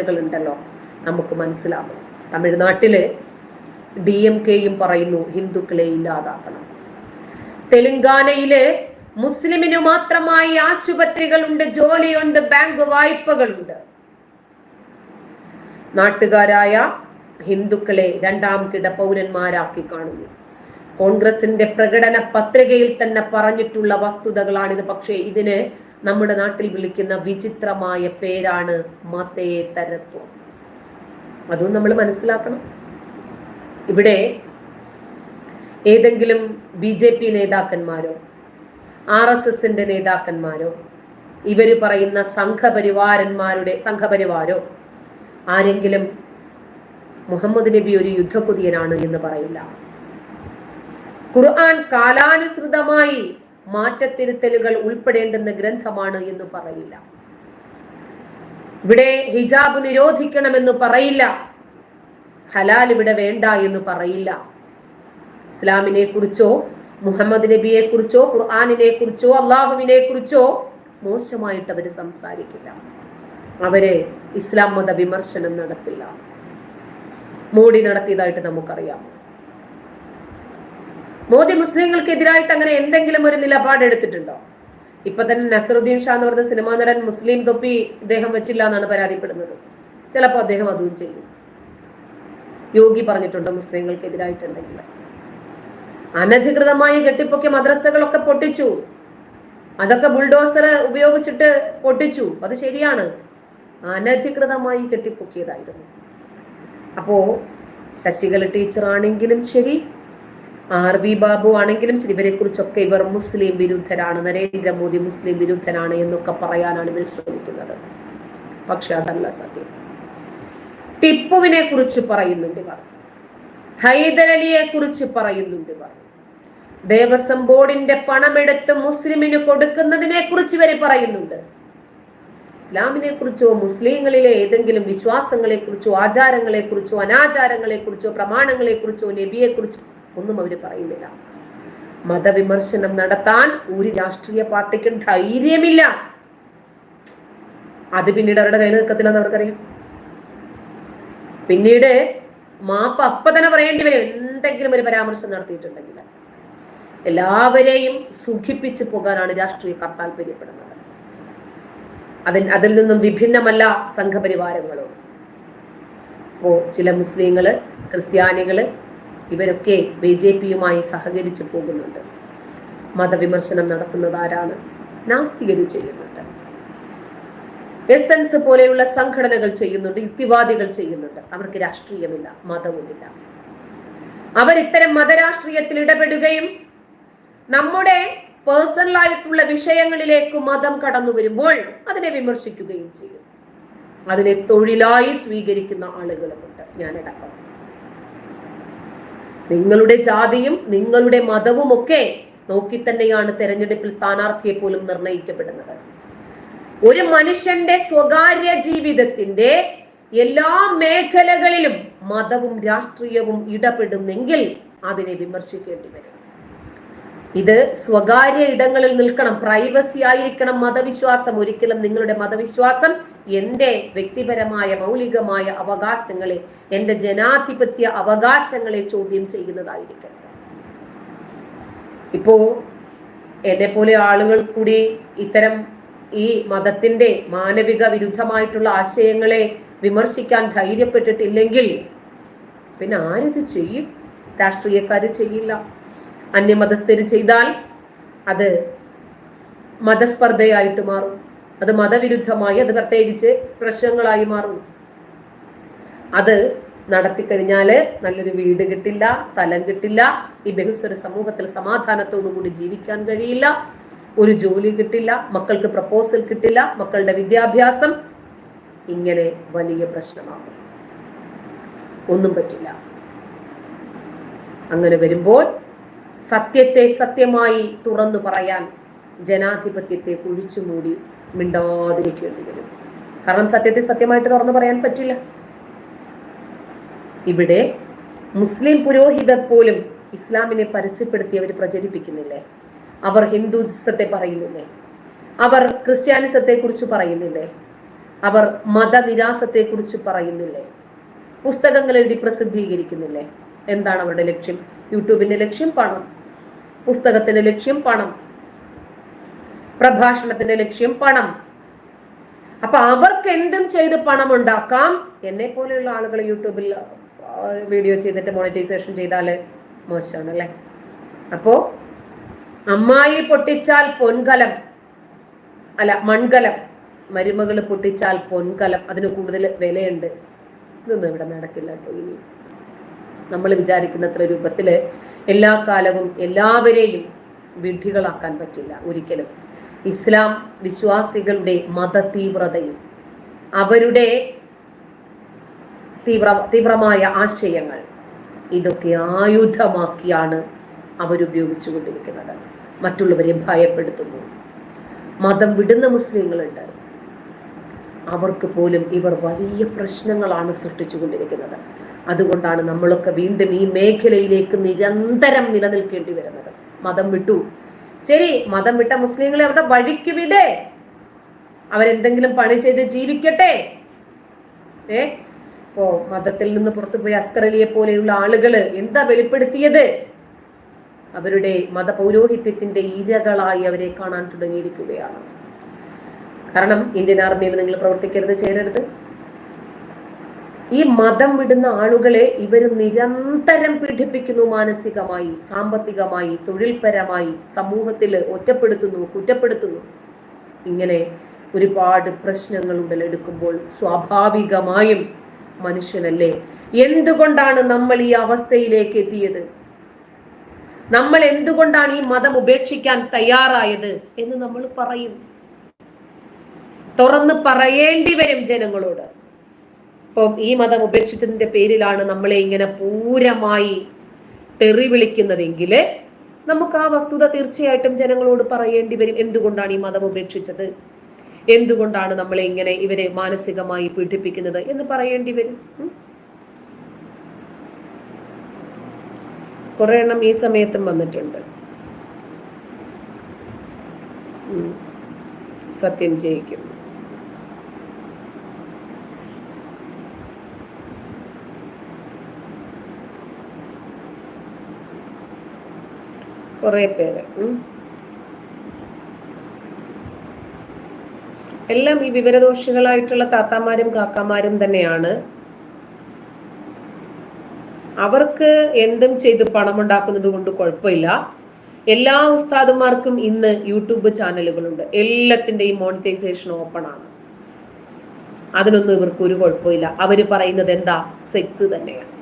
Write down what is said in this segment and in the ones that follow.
ഉണ്ടല്ലോ നമുക്ക് മനസ്സിലാകും തമിഴ്നാട്ടിലെ ഡി എം കെയും പറയുന്നു ഹിന്ദുക്കളെ ഇല്ലാതാക്കണം. തെലുങ്കാനയിൽ മുസ്ലിമിനു മാത്രമായി ആശുപത്രികളുണ്ട് ജോലിയുണ്ട് ബാങ്ക് വായ്പകളുണ്ട്. നാട്ടുകാരായ ഹിന്ദുക്കളെ രണ്ടാം കിട പൗരന്മാരാക്കി കാണുന്നു. കോൺഗ്രസിന്റെ പ്രകടന പത്രികയിൽ തന്നെ പറഞ്ഞിട്ടുള്ള വസ്തുതകളാണിത്. പക്ഷേ ഇതിന് നമ്മുടെ നാട്ടിൽ വിളിക്കുന്ന വിചിത്രമായ പേരാണ് മതേതരത്വം. അതും നമ്മൾ മനസ്സിലാക്കണം. ഇവിടെ ഏതെങ്കിലും ബി ജെ പി നേതാക്കന്മാരോ ആർ എസ് എസിന്റെ നേതാക്കന്മാരോ ഇവർ പറയുന്ന സംഘപരിവാരന്മാരുടെ സംഘപരിവാരോ ആരെങ്കിലും മുഹമ്മദ് നബി ഒരു യുദ്ധക്കുതിയനാണ് എന്ന് പറയില്ല. ഖുർആൻ കാലാനുസൃതമായി മാറ്റത്തിരുത്തലുകൾ ഉൾപ്പെടേണ്ടുന്ന ഗ്രന്ഥമാണ് എന്ന് പറയില്ല. ഇവിടെ ഹിജാബ് നിരോധിക്കണമെന്ന് പറയില്ല. ഹലാൽ ഇവിടെ വേണ്ട എന്ന് പറയില്ല. ഇസ്ലാമിനെ കുറിച്ചോ മുഹമ്മദ് നബിയെ കുറിച്ചോ ഖുർആാനിനെ കുറിച്ചോ അള്ളാഹുവിനെ കുറിച്ചോ മോശമായിട്ട് അവർ സംസാരിക്കില്ല. അവർ ഇസ്ലാം മത വിമർശനം നടത്തില്ല. മോഡി നടത്തിയതായിട്ട് നമുക്കറിയാം. മോദി മുസ്ലിങ്ങൾക്കെതിരായിട്ട് അങ്ങനെ എന്തെങ്കിലും ഒരു നിലപാട് എടുത്തിട്ടുണ്ടോ? ഇപ്പൊ തന്നെ നസറുദ്ദീൻ ഷാ എന്ന് പറഞ്ഞ സിനിമാ നടൻ മുസ്ലിം തൊപ്പി ഇദ്ദേഹം വെച്ചില്ല എന്നാണ് പരാതിപ്പെടുന്നത്. ചിലപ്പോൾ അദ്ദേഹം അതും ചെയ്യും. യോഗി പറഞ്ഞിട്ടുണ്ടോ മുസ്ലിങ്ങൾക്കെതിരായിട്ട് എന്തെങ്കിലും? അനധികൃതമായി കെട്ടിപ്പൊക്കിയ മദ്രസകളൊക്കെ പൊട്ടിച്ചു. അതൊക്കെ ബുൾഡോസർ ഉപയോഗിച്ചിട്ട് പൊട്ടിച്ചു. അത് ശരിയാണ്. അനധികൃതമായി കെട്ടിപ്പൊക്കിയതായിരുന്നു. അപ്പോ ശശികല ടീച്ചറാണെങ്കിലും ശരി ആർ വി ബാബു ആണെങ്കിലും ശരി ഇവരെ കുറിച്ചൊക്കെ ഇവർ മുസ്ലിം വിരുദ്ധരാണ്. നരേന്ദ്രമോദി മുസ്ലിം വിരുദ്ധനാണ് എന്നൊക്കെ പറയാനാണ് ഇവർ ശ്രമിക്കുന്നത്. പക്ഷെ അതല്ല സത്യം. ടിപ്പുവിനെ കുറിച്ച് പറയുന്നുണ്ട് ഇവർ. ഹൈദരലിയെ കുറിച്ച് പറയുന്നുണ്ട് ഇവർ. ദേവസ്വം ബോർഡിന്റെ പണമെടുത്ത് മുസ്ലിമിന് കൊടുക്കുന്നതിനെ കുറിച്ച് ഇവർ പറയുന്നുണ്ട്. ഇസ്ലാമിനെ കുറിച്ചോ മുസ്ലിങ്ങളിലെ ഏതെങ്കിലും വിശ്വാസങ്ങളെ കുറിച്ചോ ആചാരങ്ങളെ കുറിച്ചോ അനാചാരങ്ങളെ കുറിച്ചോ പ്രമാണങ്ങളെ കുറിച്ചോ നബിയെ കുറിച്ചോ ഒന്നും അവർ പറയുന്നില്ല. മതവിമർശനം നടത്താൻ ഒരു രാഷ്ട്രീയ പാർട്ടിക്കും ധൈര്യമില്ല. അത് പിന്നീട് അവരുടെ കയ്യിൽ നിൽക്കത്തില്ലെന്ന് അവർക്കറിയാം. പിന്നീട് മാപ്പ് അപ്പൊ തന്നെ പറയേണ്ടി വരും. എന്തെങ്കിലും ഒരു പരാമർശം നടത്തിയിട്ടുണ്ടെങ്കിൽ. എല്ലാവരെയും സുഖിപ്പിച്ചു പോകാനാണ് രാഷ്ട്രീയക്കാർ താല്പര്യപ്പെടുന്നത്. അതിൽ അതിൽ നിന്നും വിഭിന്നമല്ല സംഘപരിവാരങ്ങളും. അപ്പോ ചില മുസ്ലിങ്ങൾ ക്രിസ്ത്യാനികൾ ഇവരൊക്കെ ബി ജെ പിയുമായി സഹകരിച്ചു പോകുന്നുണ്ട്. മതവിമർശനം നടത്തുന്നത് ആരാണ്? നാസ്തികര് ചെയ്യുന്നുണ്ട്. എസൻസ് പോലെയുള്ള സംഘടനകൾ ചെയ്യുന്നുണ്ട് യുക്തിവാദികൾ ചെയ്യുന്നുണ്ട്. അവർക്ക് രാഷ്ട്രീയമില്ല മതവുമില്ല. അവർ ഇത്തരം മതരാഷ്ട്രീയത്തിൽ ഇടപെടുകയും നമ്മുടെ പേഴ്സണൽ ആയിട്ടുള്ള വിഷയങ്ങളിലേക്ക് മതം കടന്നു വരുമ്പോൾ അതിനെ വിമർശിക്കുകയും ചെയ്യും. അതിനെ തൊഴിലായി സ്വീകരിക്കുന്ന ആളുകളുമുണ്ട് ഞാനടക്കം. നിങ്ങളുടെ ജാതിയും നിങ്ങളുടെ മതവും ഒക്കെ നോക്കി തന്നെയാണ് തെരഞ്ഞെടുപ്പിൽ സ്ഥാനാർത്ഥിയെ പോലും നിർണയിക്കപ്പെടുന്നത്. ഒരു മനുഷ്യന്റെ സ്വകാര്യ ജീവിതത്തിന്റെ എല്ലാ മേഖലകളിലും മതവും രാഷ്ട്രീയവും ഇടപെടുന്നെങ്കിൽ അതിനെ വിമർശിക്കേണ്ടി വരും. ഇത് സ്വകാര്യ ഇടങ്ങളിൽ നിൽക്കണം പ്രൈവസി ആയിരിക്കണം മതവിശ്വാസം. ഒരിക്കലും നിങ്ങളുടെ മതവിശ്വാസം എന്റെ വ്യക്തിപരമായ മൗലികമായ അവകാശങ്ങളെ എന്റെ ജനാധിപത്യ അവകാശങ്ങളെ ചോദ്യം ചെയ്യുന്നതായിരിക്കണം ഇപ്പോ എന്നെ പോലെ ആളുകൾ കൂടി ഇത്തരം ഈ മതത്തിന്റെ മാനവിക വിരുദ്ധമായിട്ടുള്ള ആശയങ്ങളെ വിമർശിക്കാൻ ധൈര്യപ്പെട്ടിട്ടില്ലെങ്കിൽ പിന്നെ ആരിത് ചെയ്യും? രാഷ്ട്രീയക്കാർ ചെയ്യില്ല. അന്യമതസ്ഥര് ചെയ്താൽ അത് മതസ്പർദ്ധയായിട്ട് മാറും. അത് മതവിരുദ്ധമായി അത് പ്രത്യേകിച്ച് പ്രശ്നങ്ങളായി മാറും. അത് നടത്തിക്കഴിഞ്ഞാൽ നല്ലൊരു വീട് കിട്ടില്ല സ്ഥലം കിട്ടില്ല ഈ ബഹുസ്വര സമൂഹത്തിൽ സമാധാനത്തോടു കൂടി ജീവിക്കാൻ കഴിയില്ല ഒരു ജോലി കിട്ടില്ല മക്കൾക്ക് പ്രപ്പോസൽ കിട്ടില്ല മക്കളുടെ വിദ്യാഭ്യാസം ഇങ്ങനെ വലിയ പ്രശ്നമാകും. ഒന്നും പറ്റില്ല. അങ്ങനെ വരുമ്പോൾ സത്യത്തെ സത്യമായി തുറന്നു പറയാൻ ജനാധിപത്യത്തെ കുഴിച്ചു മൂടി മിണ്ടാതിരിക്കേണ്ടി വരും. കാരണം സത്യത്തെ സത്യമായിട്ട് തുറന്നു പറയാൻ പറ്റില്ല. ഇവിടെ മുസ്ലിം പുരോഹിതർ പോലും ഇസ്ലാമിനെ പരസ്യപ്പെടുത്തി അവർ പ്രചരിപ്പിക്കുന്നില്ലേ? അവർ ഹിന്ദുത്വത്തെ പറയുന്നില്ലേ? അവർ ക്രിസ്ത്യാനിസത്തെ കുറിച്ച് പറയുന്നില്ലേ? അവർ മതനിരാസത്തെ കുറിച്ച് പറയുന്നില്ലേ? പുസ്തകങ്ങൾ എഴുതി പ്രസിദ്ധീകരിക്കുന്നില്ലേ? എന്താണ് അവരുടെ ലക്ഷ്യം? യൂട്യൂബിന്റെ ലക്ഷ്യം പണം. പുസ്തകത്തിന്റെ ലക്ഷ്യം പണം. പ്രഭാഷണത്തിന്റെ ലക്ഷ്യം പണം. അപ്പൊ അവർക്ക് എന്തും ചെയ്ത് പണം ഉണ്ടാക്കാം. എന്നെ പോലെയുള്ള ആളുകൾ യൂട്യൂബിൽ വീഡിയോ ചെയ്തിട്ട് മോണിറ്റൈസേഷൻ ചെയ്താൽ മോശമാണ് അല്ലേ അപ്പോ അമ്മായി പൊട്ടിച്ചാൽ പൊൻകലം. അല്ല മൺകലം. മരുമകൾ പൊട്ടിച്ചാൽ പൊൻകലം. അതിന് കൂടുതൽ വിലയുണ്ട്. ഇതൊന്നും ഇവിടെ നടക്കില്ല കേട്ടോ ഇനി. നമ്മൾ വിചാരിക്കുന്നത്ര രൂപത്തിൽ എല്ലാ കാലവും എല്ലാവരെയും വിഡ്ഢികളാക്കാൻ പറ്റില്ല ഒരിക്കലും. ഇസ്ലാം വിശ്വാസികളുടെ മത തീവ്രതയും അവരുടെ തീവ്ര തീവ്രമായ ആശയങ്ങൾ ഇതൊക്കെ ആയുധമാക്കിയാണ് അവരുപയോഗിച്ചു കൊണ്ടിരിക്കുന്നത് മറ്റുള്ളവരെ ഭയപ്പെടുത്തുന്നു. മതം വിടുന്ന മുസ്ലിങ്ങളുണ്ട്. അവർക്ക് പോലും ഇവർ വലിയ പ്രശ്നങ്ങളാണ് സൃഷ്ടിച്ചുകൊണ്ടിരിക്കുന്നത്. അതുകൊണ്ടാണ് നമ്മളൊക്കെ വീണ്ടും ഈ മേഖലയിലേക്ക് നിരന്തരം നിലനിൽക്കേണ്ടി വരുന്നത്. മതം വിട്ടു. ശരി മതം വിട്ട മുസ്ലിങ്ങളെ അവരുടെ വഴിക്ക് വിടേ. അവരെന്തെങ്കിലും പണി ചെയ്ത് ജീവിക്കട്ടെ. ഏ? ഇപ്പോ മതത്തിൽ നിന്ന് പുറത്തുപോയി അസ്കറലിയെ പോലെയുള്ള ആളുകൾ എന്താ വെളിപ്പെടുത്തിയത്? അവരുടെ മതപൗരോഹിത്യത്തിന്റെ ഇരകളായി അവരെ കാണാൻ തുടങ്ങിയിരിക്കുകയാണ്. കാരണം ഇന്ത്യൻ ആർമിയിൽ നിങ്ങൾ പ്രവർത്തിക്കരുത് ചേരരുത് ഈ മതം വിടുന്ന ആളുകളെ ഇവർ നിരന്തരം പീഡിപ്പിക്കുന്നു മാനസികമായി സാമ്പത്തികമായി തൊഴിൽപരമായി സമൂഹത്തിൽ ഒറ്റപ്പെടുത്തുന്നു കുറ്റപ്പെടുത്തുന്നു. ഇങ്ങനെ ഒരുപാട് പ്രശ്നങ്ങൾ ഉടലെടുക്കുമ്പോൾ സ്വാഭാവികമായും മനുഷ്യനല്ലേ? എന്തുകൊണ്ടാണ് നമ്മൾ ഈ അവസ്ഥയിലേക്ക് എത്തിയത്? നമ്മൾ എന്തുകൊണ്ടാണ് ഈ മതം ഉപേക്ഷിക്കാൻ തയ്യാറായത് എന്ന് നമ്മൾ പറയും. തുറന്ന് പറയേണ്ടി വരും ജനങ്ങളോട്. ഇപ്പം ഈ മതം ഉപേക്ഷിച്ചതിന്റെ പേരിലാണ് നമ്മളെ ഇങ്ങനെ പൂരമായി തെറി വിളിക്കുന്നതെങ്കിൽ നമുക്ക് ആ വസ്തുത തീർച്ചയായിട്ടും ജനങ്ങളോട് പറയേണ്ടി വരും. എന്തുകൊണ്ടാണ് ഈ മതം ഉപേക്ഷിച്ചത്? എന്തുകൊണ്ടാണ് നമ്മളെ ഇങ്ങനെ ഇവരെ മാനസികമായി പീഡിപ്പിക്കുന്നത് എന്ന് പറയേണ്ടി വരും? കുറെ എണ്ണം ഈ സമയത്തും വന്നിട്ടുണ്ട്. സത്യം ജയിക്കും. കുറെ പേര്. എല്ലാം ഈ വിവരദോഷികളായിട്ടുള്ള താത്താമാരും കാക്കാമാരും തന്നെയാണ്. അവർക്ക് എന്തും ചെയ്ത് പണമുണ്ടാക്കുന്നത് കൊണ്ട് കുഴപ്പമില്ല. എല്ലാ ഉസ്താദുമാർക്കും ഇന്ന് യൂട്യൂബ് ചാനലുകളുണ്ട്. എല്ലാത്തിന്റെയും മോണിറ്റൈസേഷൻ ഓപ്പൺ ആണ്. അതിനൊന്നും ഇവർക്ക് ഒരു കുഴപ്പമില്ല. അവർ പറയുന്നത് എന്താ? സെക്സ് തന്നെയാണ്.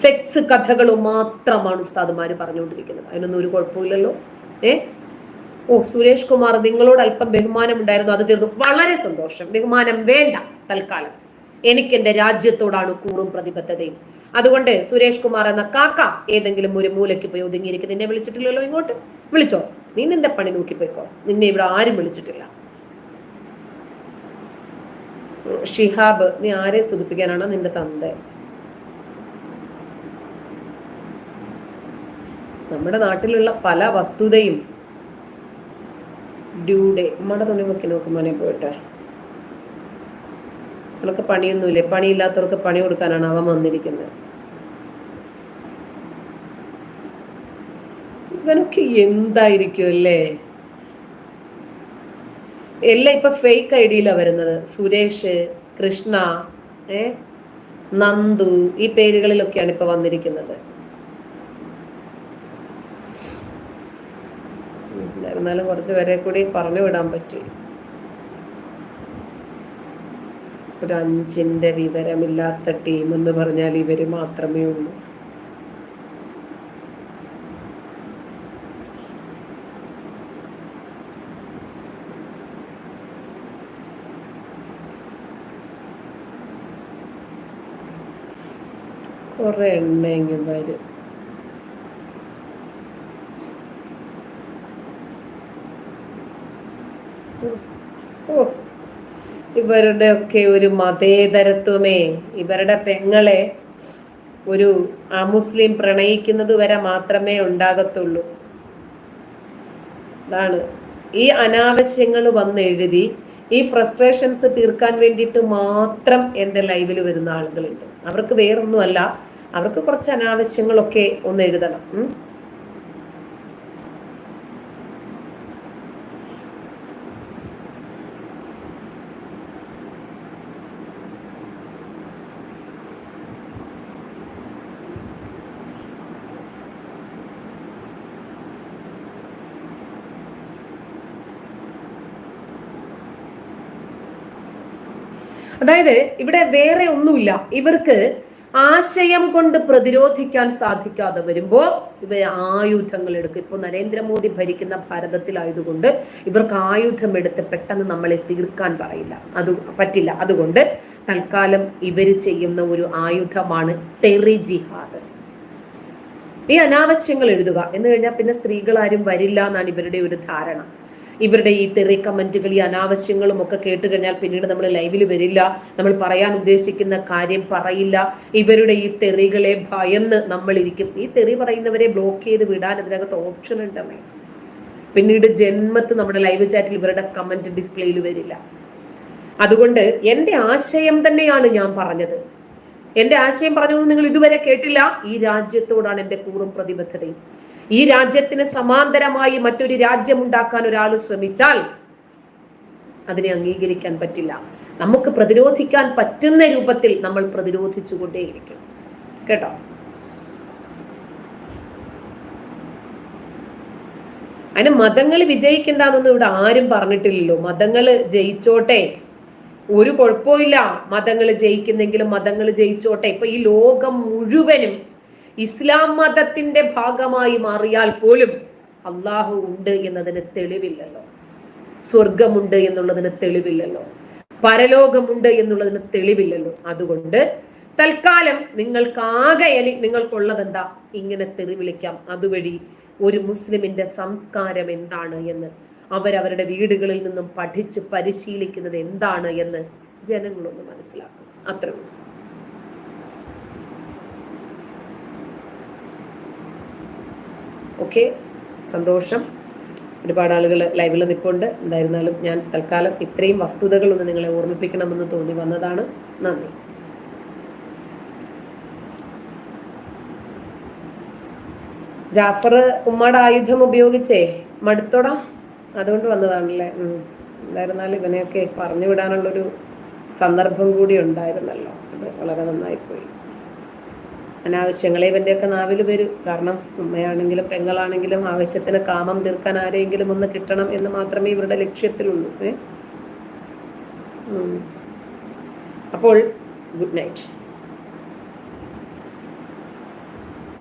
സെക്സ് കഥകൾ മാത്രമാണ് ഉസ്താദുമാർ പറഞ്ഞുകൊണ്ടിരിക്കുന്നത്. അതിനൊന്നും ഒരു കുഴപ്പമില്ലല്ലോ. ഏ? ഓ സുരേഷ് കുമാർ നിങ്ങളോട് അല്പം ബഹുമാനം ഉണ്ടായിരുന്നു അത് തീർന്നു. വളരെ സന്തോഷം. ബഹുമാനം വേണ്ട തൽക്കാലം. എനിക്ക് എന്റെ രാജ്യത്തോടാണ് കൂറും പ്രതിബദ്ധതയും. അതുകൊണ്ട് സുരേഷ് കുമാർ എന്ന കാക്ക ഏതെങ്കിലും ഒരു മൂലയ്ക്ക് പോയി ഒതുങ്ങിയിരിക്കും. നിന്നെ വിളിച്ചിട്ടില്ലല്ലോ ഇങ്ങോട്ട്. വിളിച്ചോ. നീ നിന്റെ പണി നോക്കി നോക്കിപ്പോയിക്കോ നിന്നെ ഇവിടെ ആരും വിളിച്ചിട്ടില്ല. ഷിഹാബ് നീ ആരെ സുഖിപ്പിക്കാനാണ് നിന്റെ തന്ത? നമ്മുടെ നാട്ടിലുള്ള പല വസ്തുതയും ഡ്യൂഡേ നമ്മുടെ തുണി വെക്കി നോക്കുമ്പോനെ പോയിട്ടെ. നമുക്ക് പണിയൊന്നുമില്ലേ? പണിയില്ലാത്തവർക്ക് പണി കൊടുക്കാനാണ് അവൻ വന്നിരിക്കുന്നത്. ഇവനൊക്കെ എന്തായിരിക്കും അല്ലേ? എല്ലാം ഇപ്പൊ ഫേക്ക് ഐ വരുന്നത്. സുരേഷ് കൃഷ്ണ ഏ നന്ദു ഈ പേരുകളിലൊക്കെയാണ് ഇപ്പൊ വന്നിരിക്കുന്നത്. എന്നാലും കുറച്ച് പേരെ കൂടി പറഞ്ഞു വിടാൻ പറ്റി. ഒരു അഞ്ചിന്റെ വിവരമില്ലാത്ത ടീം എന്ന് പറഞ്ഞാൽ ഇവർ മാത്രമേ ഉള്ളൂ. കുറെ എണ്ണയെങ്കിലും വരും ഓ ഇവരുടെ ഒക്കെ ഒരു മതേതരത്വമേ. ഇവരുടെ പെങ്ങളെ ഒരു അമുസ്ലിം പ്രണയിക്കുന്നത് വരെ മാത്രമേ ഉണ്ടാകത്തുള്ളൂ. അതാണ് ഈ അനാവശ്യങ്ങൾ വന്ന് എഴുതി ഈ ഫ്രസ്ട്രേഷൻസ് തീർക്കാൻ വേണ്ടിയിട്ട് മാത്രം എന്റെ ലൈവിൽ വരുന്ന ആളുകളുണ്ട്. അവർക്ക് വേറൊന്നുമല്ല. അവർക്ക് കുറച്ച് അനാവശ്യങ്ങളൊക്കെ ഒന്ന് എഴുതണം. അതായത് ഇവിടെ വേറെ ഒന്നുമില്ല. ഇവർക്ക് ആശയം കൊണ്ട് പ്രതിരോധിക്കാൻ സാധിക്കാതെ വരുമ്പോൾ ഇവർ ആയുധങ്ങൾ എടുക്കും. ഇപ്പൊ നരേന്ദ്രമോദി ഭരിക്കുന്ന ഭാരതത്തിലായതുകൊണ്ട് ഇവർക്ക് ആയുധം എടുത്ത് പെട്ടെന്ന് നമ്മളെ തീർക്കാൻ പറയില്ല. അത് പറ്റില്ല. അതുകൊണ്ട് തൽക്കാലം ഇവർ ചെയ്യുന്ന ഒരു ആയുധമാണ് ടെറി ജിഹാദ്. ഈ അനാവശ്യങ്ങൾ എഴുതുക. എന്ന് കഴിഞ്ഞാൽ പിന്നെ സ്ത്രീകൾ ആരും വരില്ല എന്നാണ് ഇവരുടെ ഒരു ധാരണ. ഇവരുടെ ഈ തെറി കമന്റുകൾ ഈ അനാവശ്യങ്ങളും ഒക്കെ കേട്ട് കഴിഞ്ഞാൽ പിന്നീട് നമ്മൾ ലൈവിൽ വരില്ല. നമ്മൾ പറയാൻ ഉദ്ദേശിക്കുന്ന കാര്യം പറയില്ല. ഇവരുടെ ഈ തെറികളെ ഭയന്ന് നമ്മളിരിക്കും. ഈ തെറി പറയുന്നവരെ ബ്ലോക്ക് ചെയ്ത് വിടാൻ ഇതിനകത്ത് ഓപ്ഷൻ ഉണ്ടെന്നേ. പിന്നീട് ജന്മത്ത് നമ്മുടെ ലൈവ് ചാറ്റിൽ ഇവരുടെ കമന്റ് ഡിസ്പ്ലേയിൽ വരില്ല. അതുകൊണ്ട് എന്റെ ആശയം തന്നെയാണ് ഞാൻ പറഞ്ഞത്. എന്റെ ആശയം പറഞ്ഞു നിങ്ങൾ ഇതുവരെ കേട്ടില്ല. ഈ രാജ്യത്തോടാണ് എന്റെ കൂറും പ്രതിബദ്ധതയും. ഈ രാജ്യത്തിന് സമാന്തരമായി മറ്റൊരു രാജ്യം ഉണ്ടാക്കാൻ ഒരാൾ ശ്രമിച്ചാൽ അതിനെ അംഗീകരിക്കാൻ പറ്റില്ല. നമുക്ക് പ്രതിരോധിക്കാൻ പറ്റുന്ന രൂപത്തിൽ നമ്മൾ പ്രതിരോധിച്ചുകൊണ്ടേയിരിക്കും കേട്ടോ? അതിന് മതങ്ങൾ വിജയിക്കണ്ടെന്നൊന്നും ഇവിടെ ആരും പറഞ്ഞിട്ടില്ലല്ലോ. മതങ്ങൾ ജയിച്ചോട്ടെ. ഒരു കുഴപ്പമില്ല മതങ്ങൾ ജയിക്കുന്നെങ്കിലും മതങ്ങൾ ജയിച്ചോട്ടെ. ഇപ്പൊ ഈ ലോകം മുഴുവനും ഇസ്ലാം മതത്തിന്റെ ഭാഗമായി മാറിയാൽ പോലും അള്ളാഹു ഉണ്ട് എന്നതിന് തെളിവില്ലല്ലോ. സ്വർഗമുണ്ട് എന്നുള്ളതിന് തെളിവില്ലല്ലോ. പരലോകമുണ്ട് എന്നുള്ളതിന് തെളിവില്ലല്ലോ. അതുകൊണ്ട് തൽക്കാലം നിങ്ങൾക്കാകെ നിങ്ങൾക്കുള്ളത് എന്താ ഇങ്ങനെ തെറിവിളിക്കാം. അതുവഴി ഒരു മുസ്ലിമിന്റെ സംസ്കാരം എന്താണ് എന്ന് അവരവരുടെ വീടുകളിൽ നിന്നും പഠിച്ച് പരിശീലിക്കുന്നത് എന്താണ് എന്ന് ജനങ്ങളൊന്ന് മനസ്സിലാക്കും. അത്രേ ഓക്കെ. സന്തോഷം. ഒരുപാട് ആളുകൾ ലൈവിൽ നിൽപ്പുണ്ട് എന്തായിരുന്നാലും ഞാൻ തൽക്കാലം ഇത്രയും വസ്തുതകളൊന്ന് നിങ്ങളെ ഓർമ്മിപ്പിക്കണമെന്ന് തോന്നി വന്നതാണ്. നന്ദി. ജാഫർ ഉമ്മയുടെ ആയുധം ഉപയോഗിച്ചേ? മടുത്തോടാ? അതുകൊണ്ട് വന്നതാണല്ലേ. എന്തായിരുന്നാലും ഇവനെയൊക്കെ പറഞ്ഞു വിടാനുള്ളൊരു സന്ദർഭം കൂടി ഉണ്ടായിരുന്നല്ലോ. അത് വളരെ നന്നായിപ്പോയി അനാവശ്യങ്ങളെ ഇവന്റെയൊക്കെ നാവിൽ വരും. കാരണം ഉമ്മയാണെങ്കിലും പെങ്ങളാണെങ്കിലും ആവശ്യത്തിന് കാമം തീർക്കാൻ ആരെങ്കിലും ഒന്ന് കിട്ടണം എന്ന് മാത്രമേ ഇവരുടെ ലക്ഷ്യത്തിലുള്ളൂ. അപ്പോൾ ഗുഡ് നൈറ്റ്.